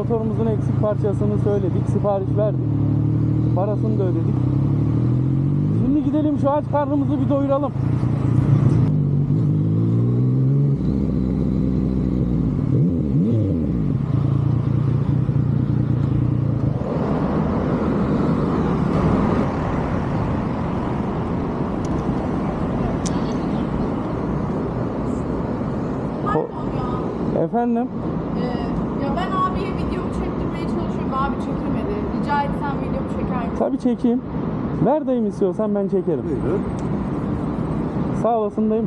Motorumuzun eksik parçasını söyledik, sipariş verdik. Parasını da ödedik. Şimdi gidelim şu aç karnımızı bir doyuralım. Efendim? Ee, Tabii çekeyim. Ver dayım istiyorsan ben çekerim. Buyurun. Sağ olasın dayım.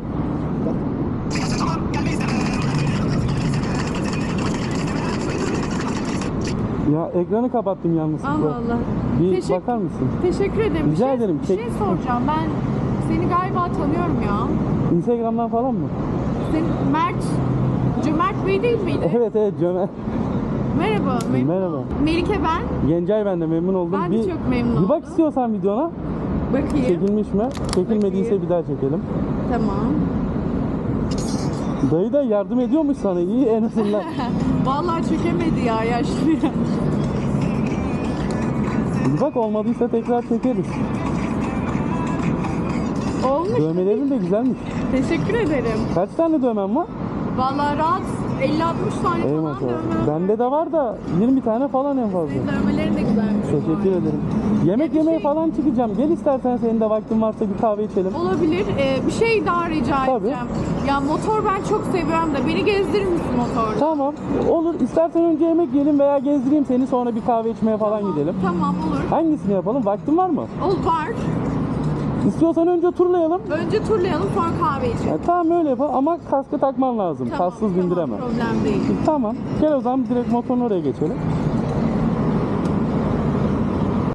Ya ekranı kapattım yanlışlıkla. Allah Allah. Bir Teşekkür- bakar mısın? Teşekkür ederim. Rica bir şey, ederim. Bir Çek- şey soracağım. Ben seni galiba tanıyorum ya. Instagram'dan falan mı? Sen Mert, Cömert Bey değil miydi? Evet evet Cömer. Merhaba. mem- Merhaba. Melike ben. Gencay ben de memnun oldum. Ben de bir, çok memnun Bir bak oldum. istiyorsan videona. Bakayım. Çekilmiş mi? Çekilmediyse Bakayım. bir daha çekelim. Tamam. Dayı da yardım ediyormuş sana iyi en azından. Vallahi çekemedi ya yaşlı ya. bir bak olmadıysa tekrar çekeriz. Olmuş. Dövmelerin de güzelmiş. Teşekkür ederim. Kaç tane dövmen var? Vallahi rahat 50-60 tane Ey falan maşallah. dövme. Bende de var da 20 tane falan en fazla. Senin dövmelerin de güzelmiş. Teşekkür ederim. Yemek yemeye şey- falan çıkacağım. Gel istersen senin de vaktin varsa bir kahve içelim. Olabilir. Ee, bir şey daha rica Tabii. edeceğim. Ya motor ben çok seviyorum da beni gezdirir misin motorda? Tamam. Olur. İstersen önce yemek yiyelim veya gezdireyim seni sonra bir kahve içmeye falan gidelim. Tamam olur. Hangisini yapalım? Vaktin var mı? Ol var. İstiyorsan önce turlayalım. Önce turlayalım sonra kahve içelim. Ya, tamam öyle yapalım ama kaskı takman lazım. Tamam, Kassız tamam, bindiremem. Problem değil. Tamam. Gel o zaman direkt motorun oraya geçelim.